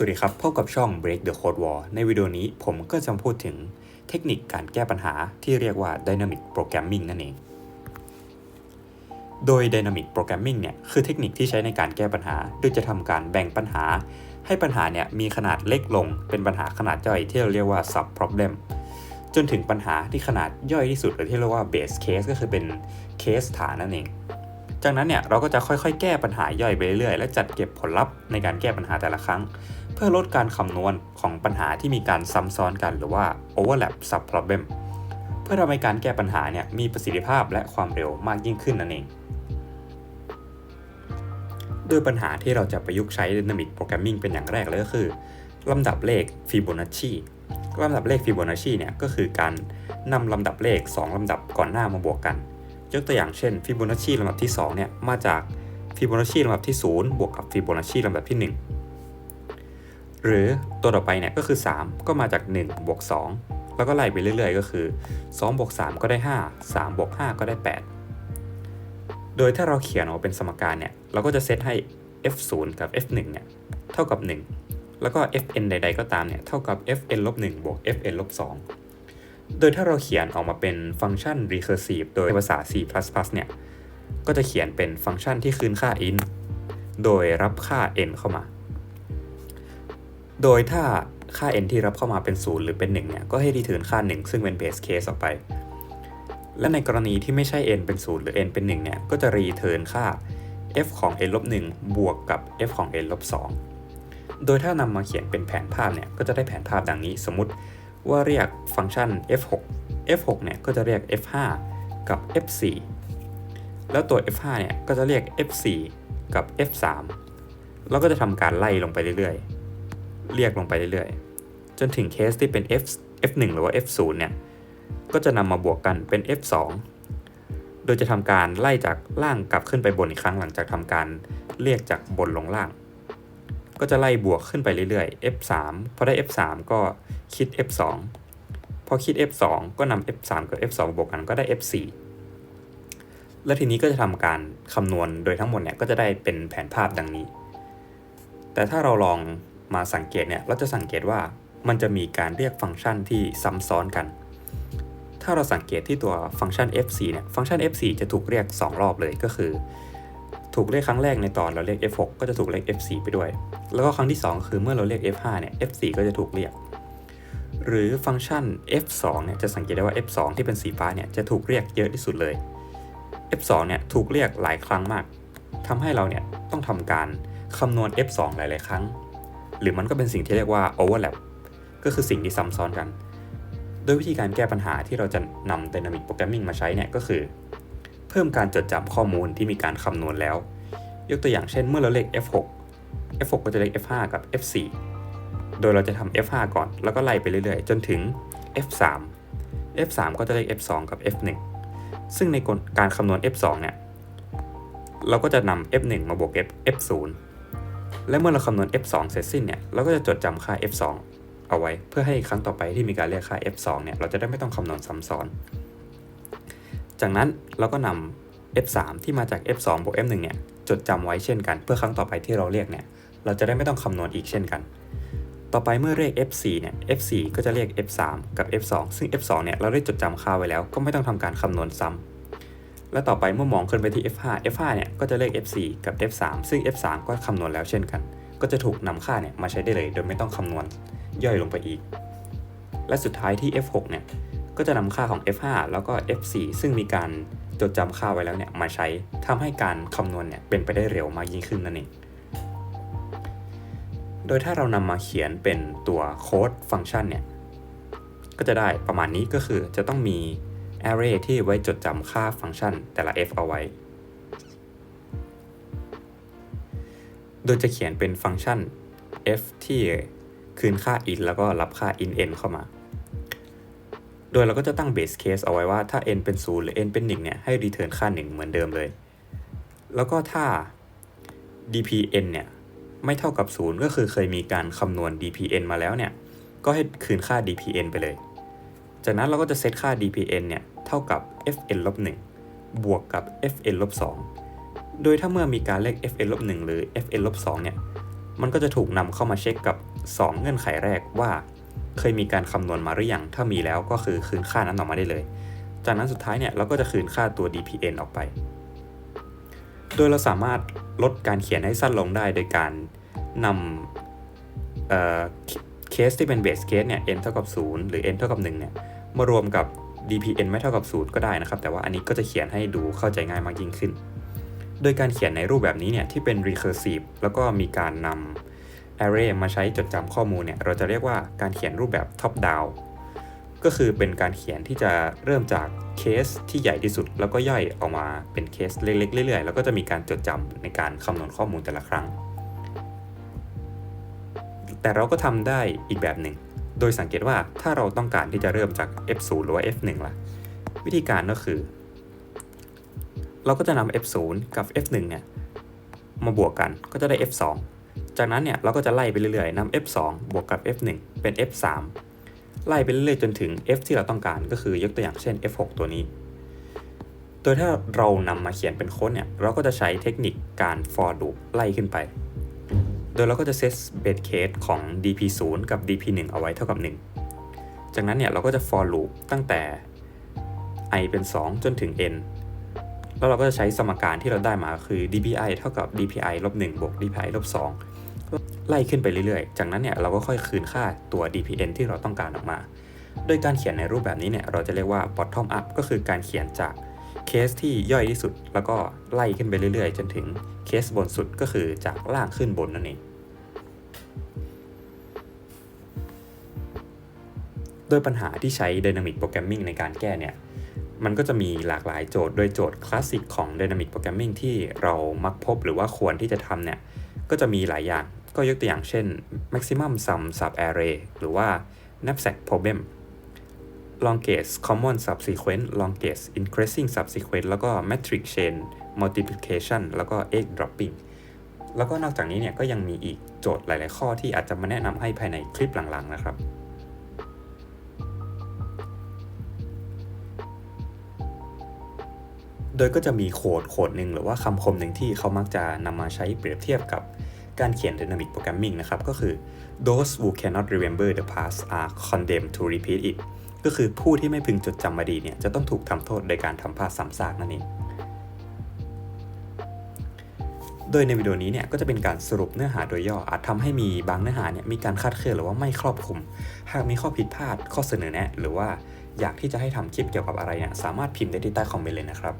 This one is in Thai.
สวัสดีครับ พบกับช่อง Break the Code Wall ในวิดีโอนี้ผมก็จะพูดถึงเทคนิคการแก้ปัญหาที่เรียกว่า Dynamic Programming นั่นเอง โดย Dynamic Programming เนี่ยคือเทคนิคที่ใช้ในการแก้ปัญหา โดยจะทำการแบ่งปัญหา ให้ปัญหาเนี่ยมีขนาดเล็กลง เป็นปัญหาขนาดย่อยที่เราเรียกว่า sub problem จนถึงปัญหาที่ขนาดย่อยที่สุดหรือที่เรียกว่า base case ก็คือเป็นเคสฐานนั่นเอง จากนั้นเนี่ยเราก็จะค่อยๆ แก้ปัญหาย่อยไปเรื่อยๆและจัดเก็บผลลัพธ์ในการแก้ปัญหาแต่ละครั้ง เพื่อลดการคำนวณของปัญหาที่มีการซ้ำซ้อนกันหรือว่า overlap sub problem เพื่อทำให้การแก้ปัญหาเนี่ยมีประสิทธิภาพและความเร็วมากยิ่งขึ้นนั่นเองโดยปัญหาที่เราจะประยุกต์ใช้ Dynamic Programming เป็นอย่างแรกเลยก็คือลำดับเลข Fibonacci ลำดับเลข Fibonacci เนี่ยก็คือการนำลำดับเลข 2ลำดับก่อนหน้ามาบวกกัน ยกตัวอย่างเช่น Fibonacci ลำดับที่2เนี่ยมาจาก Fibonacci ลำดับที่ 0 บวกกับ Fibonacci ลำดับที่ 1 หรือตัวต่อไปเนี่ยก็คือ 3 ก็มาจาก 1 บวก 2 แล้วก็ไล่ไปเรื่อยๆ ก็คือ 2 บวก 3 ก็ได้ 5 3 บวก 5 ก็ได้ 8 โดยถ้าเราเขียนออกเป็นสมการเนี่ยเราก็จะเซตให้ f0 กับ f1 เนี่ยเท่ากับ 1 แล้วก็ fn ใด ๆ ก็ตามเนี่ยเท่ากับ fn ลบ1บวก fn ลบ2 โดยถ้าเราเขียนออกมาเป็นฟังก์ชัน recursive โดยภาษา C++ เนี่ย ก็จะเขียนเป็นฟังก์ชันที่คืนค่า int โดยรับค่า n เข้ามา โดยถ้าค่า n ที่รับเข้ามาเป็น 0 หรือเป็น 1 เนี่ย ก็ให้รีเทิร์นค่า 1 ซึ่งเป็น base case ออกไป และในกรณีที่ไม่ใช่ n เป็น 0 หรือ n เป็น 1 เนี่ย ก็จะรีเทิร์นค่า f ของ n ลบ1บวกกับ f ของ n ลบ2โดยถ้านำมาเขียนเป็นแผนภาพเนี่ย ก็จะได้แผนภาพดังนี้ สมมติ ว่าเรียกฟังก์ชัน f6 f6 เนี่ยก็จะเรียก f5 กับ f4 แล้วตัว f5 เนี่ยก็จะเรียก f4 กับ f3 แล้วก็จะทำการไล่ลงไปเรื่อยๆ เรียกลงไปเรื่อยๆ จนถึงเคสที่เป็น f f1 หรือว่า f0 เนี่ย ก็จะนำมาบวกกันเป็น f2 โดยจะทำการไล่จากล่างกลับขึ้นไปบนอีกครั้งหลังจากทำการเรียกจากบนลงล่าง ก็จะไล่บวกขึ้นไปเรื่อยๆ f3 พอได้ f3 ก็คิด f2 พอคิด f2 ก็นำ f3 กับ f2 บวกกันก็ได้ f4 และทีนี้ก็จะทำการคำนวณโดยทั้งหมดเนี่ยก็จะได้เป็นแผนภาพดังนี้ แต่ถ้าเราลองมาสังเกตเนี่ยเราจะสังเกตว่ามันจะมีการเรียกฟังก์ชันที่ซ้ำซ้อนกัน ถ้าเราสังเกตที่ตัวฟังก์ชัน f4 เนี่ย ฟังก์ชัน f4 จะถูกเรียก 2 รอบเลยก็คือ ถูกเรียกครั้งแรกในตอนเราเรียก f6 ก็จะถูกเรียก f4 ไปด้วย แล้วก็ครั้งที่ 2 คือเมื่อเราเรียก f5 เนี่ย f4 ก็จะถูกเรียก หรือฟังก์ชัน f2 เนี่ยจะสังเกตได้ว่า f2 ที่เป็นสีฟ้าเนี่ยจะถูกเรียกเยอะที่สุดเลย f2 เนี่ยถูกเรียกหลายครั้งมากทำให้เราเนี่ยต้องทำการคำนวณ f2 หลาย ๆ ครั้ง หรือมันก็เป็นสิ่งที่เรียกว่า overlap ก็คือสิ่งที่ซ้ำซ้อนกัน โดยวิธีการแก้ปัญหาที่เราจะนำ Dynamic Programming มาใช้เนี่ยก็คือ เพิ่มการจดจำข้อมูลที่มีการคำนวณแล้ว ยกตัวอย่างเช่นเมื่อเราเลข f6 f6 ก็จะเลข f5 กับ f4 โดยเราจะทำ f5 ก่อน แล้วก็ไล่ไปเรื่อยๆ จนถึง f3 f3 ก็จะเลข f2 กับ f1 ซึ่งในการคำนวณ f2 เนี่ย เราก็จะนำ f1 มาบวก f f0 และเมื่อเราคำนวณ f2 เสร็จสิ้นเนี่ย เราก็จะจดจำค่า f2 เอาไว้ เพื่อให้ครั้งต่อไปที่มีการเรียกค่า f2 เนี่ย เราจะได้ไม่ต้องคำนวณซ้ำซ้อน จากนั้นเราก็นำ f3 ที่มาจาก f2 บวก f1 เนี่ยจดจำไว้เช่นกัน เพื่อครั้งต่อไปที่เราเรียกเนี่ยเราจะได้ไม่ต้องคำนวณอีกเช่นกัน ต่อไปเมื่อเรียก f4 เนี่ย f4 ก็จะเรียก f3 กับ f2 ซึ่ง f2 เนี่ยเราได้จดจำค่าไว้แล้ว ก็ไม่ต้องทำการคำนวณซ้ำและต่อไปเมื่อมองขึ้นไปที่ f5 f5 เนี่ยก็จะเรียก f4 กับ f3 ซึ่ง f3 ก็คำนวณแล้วเช่นกัน ก็จะถูกนำค่าเนี่ยมาใช้ได้เลย โดยไม่ต้องคำนวณย่อยลงไปอีก และสุดท้ายที่ f6 เนี่ย ก็จะนำค่าของ f5 แล้วก็ f4 ซึ่งมีการจดจำค่าไว้แล้วเนี่ยมาใช้ทำให้การคำนวณเนี่ยเป็นไปได้เร็วมากยิ่งขึ้นนั่นเองโดยถ้าเรานำมาเขียนเป็นตัวโค้ดฟังก์ชันเนี่ยก็จะได้ประมาณนี้ก็คือจะต้องมี array ที่ไว้จดจำค่าฟังก์ชันแต่ละ f เอาไว้ โดยจะเขียนเป็นฟังก์ชัน f ที่คืนค่า in แล้วก็รับค่า in n เข้ามา โดยเราก็จะตั้ง base case เอาไว้ว่าถ้า n เป็น 0 หรือ n เป็น 1 เนี่ย ให้ return ค่า 1 เหมือนเดิมเลย แล้วก็ถ้า dpn เนี่ย ไม่เท่ากับ 0 ก็คือเคยมีการคำนวณ dpn มาแล้วเนี่ย ก็ให้คืนค่า dpn ไปเลย จากนั้นเราก็จะเซตค่า dpn เนี่ย เท่ากับ fn ลบ1บวกกับ fn ลบ2โดยถ้าเมื่อมีการเลข fn ลบ1หรือ fn ลบ2เนี่ย มันก็จะถูกนำเข้ามาเช็คกับ 2 เงื่อนไขแรกว่า เคยมีการคำนวณมาหรือยัง ถ้ามีแล้วก็คือคืนค่านั้นออกมาได้เลย จากนั้นสุดท้ายเนี่ยเราก็จะคืนค่าตัว dpn ออกไป โดยเราสามารถลดการเขียนให้สั้นลงได้โดยการนำเเคสที่เป็นเบสเคสเนี่ย n เท่ากับ 0 หรือ n เท่ากับ1เนี่ยมารวมกับ dpn ไม่เท่ากับ 0 ก็ได้นะครับ แต่ว่าอันนี้ก็จะเขียนให้ดูเข้าใจง่ายมากยิ่งขึ้น โดยการเขียนในรูปแบบนี้เนี่ยที่เป็น recursive แล้วก็มีการนำ array มาใช้จดจำข้อมูลเนี่ยเราจะเรียกว่าการเขียนรูปแบบ top down ก็คือเป็นการเขียนที่จะเริ่มจากเคสที่ใหญ่ที่สุด แล้วก็ย่อยออกมาเป็นเคสเล็กๆเรื่อยๆ แล้วก็จะมีการจดจำในการคำนวณข้อมูลแต่ละครั้ง แต่เราก็ทำได้อีกแบบหนึ่ง โดยสังเกตว่าถ้าเราต้องการที่จะเริ่มจาก f0 หรือว่า f1 ล่ะ วิธีการก็คือ เราก็จะนำ f0 กับ f1 เนี่ยมาบวกกันก็จะได้ f2 จากนั้นเนี่ยเราก็จะไล่ไปเรื่อยๆนำ f2 บวกกับ f1 เป็น f3 ไล่ไปเรื่อยๆจนถึง f ที่เราต้องการก็คือยกตัวอย่างเช่น f6 ตัวนี้ โดยถ้าเรานำมาเขียนเป็นโค้ดเนี่ยเราก็จะใช้เทคนิคการ for loop ไล่ขึ้นไป โดยเราก็จะเซต base case ของ dp0 กับ dp1 เอาไว้เท่ากับ 1 จากนั้นเนี่ยเราก็จะ for loop ตั้งแต่ i เป็น 2 จนถึง n แล้วเราก็จะใช้สมการที่เราได้มาคือ dpi เท่ากับ dpi ลบ1บวก dpi ลบ2 ไล่ขึ้นไปเรื่อยๆ จากนั้นเนี่ยเราก็ค่อยคืนค่าตัว dpn ที่เราต้องการออกมา โดยการเขียนในรูปแบบนี้เนี่ยเราจะเรียกว่า bottom up ก็คือการเขียนจากเคสที่ย่อยที่สุด แล้วก็ไล่ขึ้นไปเรื่อยๆ จนถึงเคสบนสุดก็คือจากล่างขึ้นบนนั่นเองโดยปัญหาที่ใช้ Dynamic Programming ในการแก้เนี่ย มันก็จะมีหลากหลายโจทย์ โดยโจทย์คลาสสิกของ Dynamic Programming ที่เรามักพบหรือว่าควรที่จะทำเนี่ย ก็จะมีหลายอย่าง ก็ยกตัวอย่างเช่น maximum sum sub array หรือว่า knapsack problem longest common subsequence longest increasing subsequence แล้วก็ matrix chain multiplication แล้วก็ egg dropping แล้วก็นอกจากนี้เนี่ยก็ยังมีอีกโจทย์หลาย ๆ ข้อที่อาจจะมาแนะนำให้ภายในคลิปหลัง ๆ นะครับ โดยก็จะมีโคดโคดหนึ่งหรือว่าคำคมหนึ่งที่เขามักจะนำมาใช้เปรียบเทียบกับ การเขียน Dynamic Programming นะครับ ก็คือ those who cannot remember the past are condemned to repeat it ก็คือผู้ที่ไม่พึงจดจำอดีตเนี่ย จะต้องถูกทำโทษโดยการทำพลาดซ้ำซากนั่นเอง โดยในวิดีโอนี้เนี่ย ก็จะเป็นการสรุปเนื้อหาโดยย่ออาจทำให้มีบางเนื้อหาเนี่ยมีการคาดเคลื่อนหรือว่าไม่ครอบคลุม หากมีข้อผิดพลาดข้อเสนอแนะ หรือว่าอยากที่จะให้ทำคลิปเกี่ยวกับอะไรเนี่ยสามารถพิมพ์ได้ที่ใต้คอมเมนต์เลยนะครับ